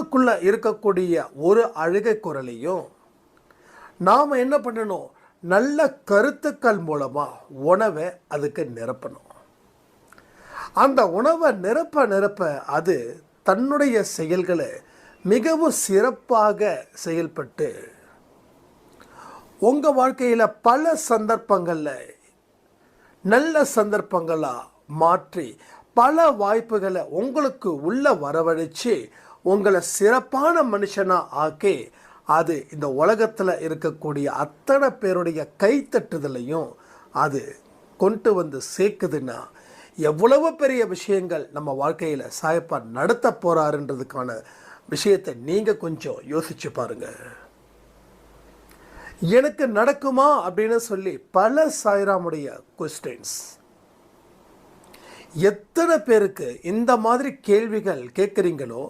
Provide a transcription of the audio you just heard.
உள்ளுக்குள்ள இருக்கக்கூடிய ஒரு அழுகை குரலையும் நாம் என்ன பண்ணணும்? நல்ல கருத்துக்கள் மூலமாக உணவை அதுக்கு நிரப்பணும். அந்த உணவை நிரப்ப நிரப்ப அது தன்னுடைய செயல்களை மிகவும் சிறப்பாக செயல்பட்டு உங்கள் வாழ்க்கையில் பல சந்தர்ப்பங்களில் நல்ல சந்தர்ப்பங்களாக மாற்றி பல வாய்ப்புகளை உங்களுக்கு உள்ள வரவழைச்சு உங்களை சிறப்பான மனுஷனாக ஆக்கி அது இந்த உலகத்தில் இருக்கக்கூடிய அத்தனை பேருடைய கைத்தட்டுதலையும் அது கொண்டு வந்து சேர்க்குதுன்னா எவ்வளவு பெரிய விஷயங்கள் நம்ம வாழ்க்கையில் சாயப்பா நடத்த போகிறாருன்றதுக்கான விஷயத்தை நீங்கள் கொஞ்சம் யோசிச்சு பாருங்கள் எனக்கு நடக்குமா அப்படின்னு சொல்லி பல சாய்ராமுடைய கொஸ்டின்ஸ் எத்தனை பேருக்கு இந்த மாதிரி கேள்விகள் கேட்குறீங்களோ